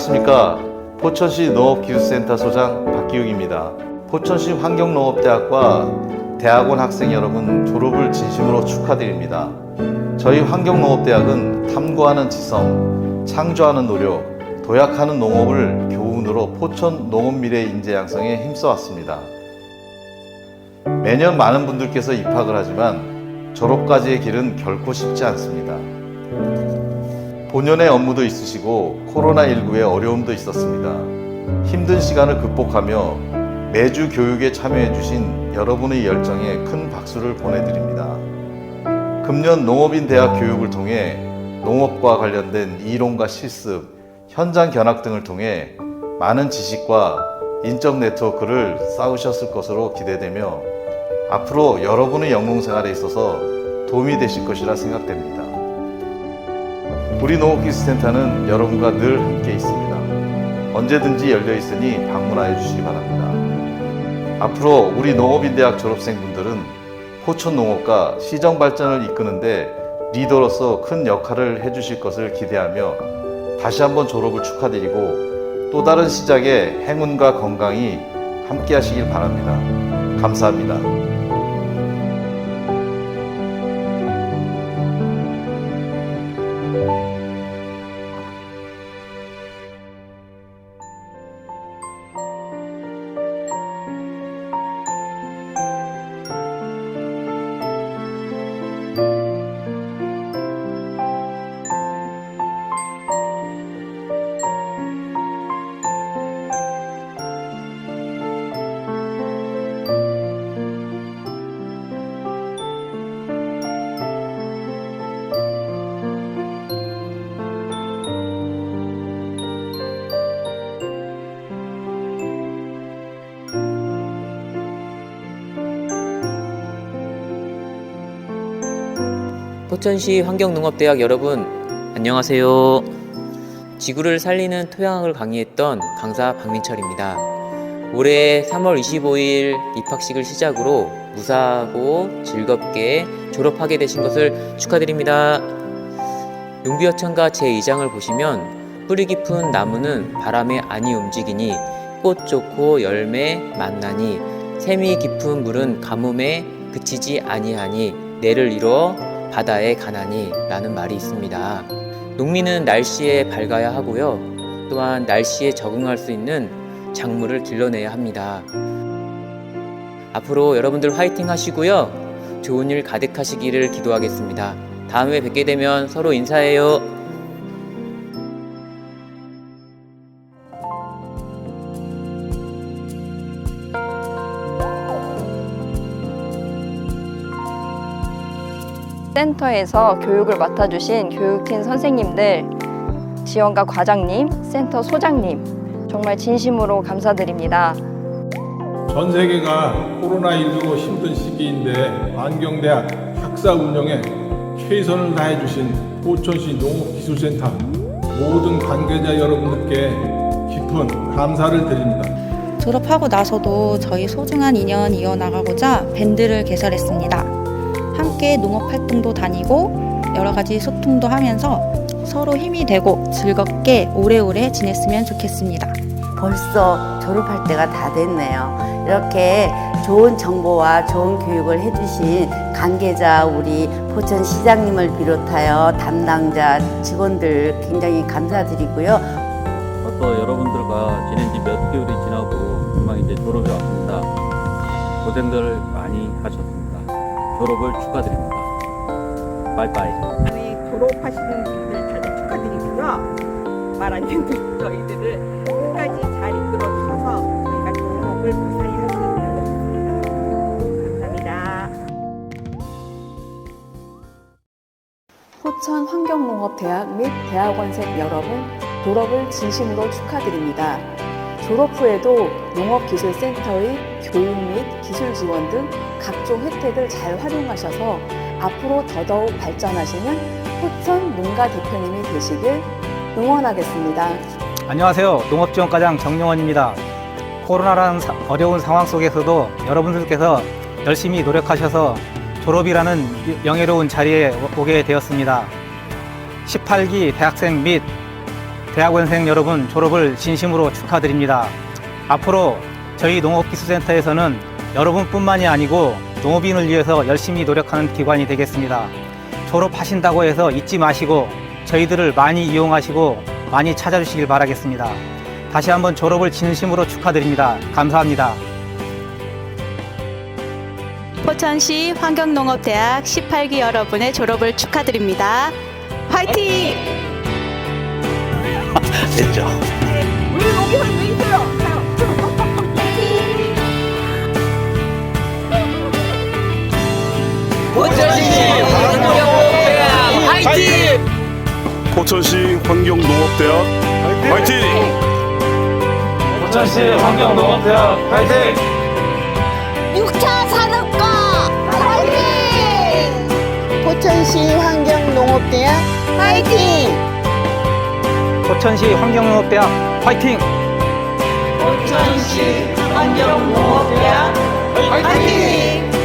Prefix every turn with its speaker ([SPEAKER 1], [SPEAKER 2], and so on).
[SPEAKER 1] 안녕하십니까. 포천시 농업기술센터 소장 박기욱입니다. 포천시 환경농업대학과 대학원 학생 여러분 졸업을 진심으로 축하드립니다. 저희 환경농업대학은 탐구하는 지성, 창조하는 노력, 도약하는 농업을 교훈으로 포천 농업 미래 인재 양성에 힘써왔습니다. 매년 많은 분들께서 입학을 하지만 졸업까지의 길은 결코 쉽지 않습니다. 본연의 업무도 있으시고 코로나19의 어려움도 있었습니다. 힘든 시간을 극복하며 매주 교육에 참여해주신 여러분의 열정에 큰 박수를 보내드립니다. 금년 농업인 대학 교육을 통해 농업과 관련된 이론과 실습, 현장 견학 등을 통해 많은 지식과 인적 네트워크를 쌓으셨을 것으로 기대되며 앞으로 여러분의 영농 생활에 있어서 도움이 되실 것이라 생각됩니다. 우리 농업기술센터는 여러분과 늘 함께 있습니다. 언제든지 열려 있으니 방문하여 주시기 바랍니다. 앞으로 우리 농업인대학 졸업생분들은 포천 농업과 시정 발전을 이끄는데 리더로서 큰 역할을 해주실 것을 기대하며 다시 한번 졸업을 축하드리고 또 다른 시작에 행운과 건강이 함께 하시길 바랍니다. 감사합니다.
[SPEAKER 2] 포천시 환경농업대학 여러분 안녕하세요. 지구를 살리는 토양을 강의했던 강사 박민철입니다. 올해 3월 25일 입학식을 시작으로 무사하고 즐겁게 졸업하게 되신 것을 축하드립니다. 용비어천가 제2장을 보시면 뿌리 깊은 나무는 바람에 안이 움직이니 꽃 좋고 열매 만나니 샘이 깊은 물은 가뭄에 그치지 아니하니 내를 이루어 바다에 가나니 라는 말이 있습니다. 농민은 날씨에 밝아야 하고요. 또한 날씨에 적응할 수 있는 작물을 길러내야 합니다. 앞으로 여러분들 화이팅 하시고요. 좋은 일 가득하시기를 기도하겠습니다. 다음에 뵙게 되면 서로 인사해요.
[SPEAKER 3] 센터에서 교육을 맡아주신 교육팀 선생님들, 지원과 과장님, 센터 소장님, 정말 진심으로 감사드립니다.
[SPEAKER 4] 전 세계가 코로나19 힘든 시기인데 환경대학 학사 운영에 최선을 다해 주신 포천시 농업기술센터 모든 관계자 여러분들께 깊은 감사를 드립니다.
[SPEAKER 5] 졸업하고 나서도 저희 소중한 인연 이어나가고자 밴드를 개설했습니다. 함께 농업 활동도 다니고 여러 가지 소통도 하면서 서로 힘이 되고 즐겁게 오래오래 지냈으면 좋겠습니다.
[SPEAKER 6] 벌써 졸업할 때가 다 됐네요. 이렇게 좋은 정보와 좋은 교육을 해주신 관계자 우리 포천 시장님을 비롯하여 담당자 직원들 굉장히 감사드리고요.
[SPEAKER 7] 벌써 여러분들과 지낸 지 몇 개월이 지나고 금방 이제 졸업이 왔습니다. 고생들 많이 하셨습니다. 졸업을 축하드립니다. 빠이빠이.
[SPEAKER 8] 우리 졸업하시는 분들 다들 축하드리고요. 말안 듣는 저희들을 끝까지 잘 이끌어 주셔서 저희가 졸업을 무사히 할 수 있도록 감사합니다.
[SPEAKER 9] 포천 환경농업대학 및 대학원생 여러분 졸업을 진심으로 축하드립니다. 졸업 후에도 농업기술센터의 교육 및 기술 지원 등 각종 혜택을 잘 활용하셔서 앞으로 더더욱 발전하시는 포천 농가 대표님이 되시길 응원하겠습니다.
[SPEAKER 10] 안녕하세요. 농업지원과장 정용원입니다. 코로나라는 사- 어려운 상황 속에서도 여러분들께서 열심히 노력하셔서 졸업이라는 명예로운 자리에 오- 오게 되었습니다. 18기 대학생 및 대학원생 여러분 졸업을 진심으로 축하드립니다. 앞으로 저희 농업기술센터에서는 여러분뿐만이 아니고 농업인을 위해서 열심히 노력하는 기관이 되겠습니다. 졸업하신다고 해서 잊지 마시고 저희들을 많이 이용하시고 많이 찾아주시길 바라겠습니다. 다시 한번 졸업을 진심으로 축하드립니다. 감사합니다.
[SPEAKER 11] 포천시 환경농업대학 18기 여러분의 졸업을 축하드립니다. 화이팅!
[SPEAKER 1] 됐죠.
[SPEAKER 8] 우리 여기서 왜 있어요?
[SPEAKER 12] 포천시 환경농업대학 화이팅!
[SPEAKER 10] 포천시 환경농업대학 화이팅!
[SPEAKER 11] 6차 산업과 화이팅! 포천시 환경농업대학 화이팅!
[SPEAKER 10] 포천시 환경농업대학 화이팅!
[SPEAKER 11] 포천시 환경농업대학 화이팅!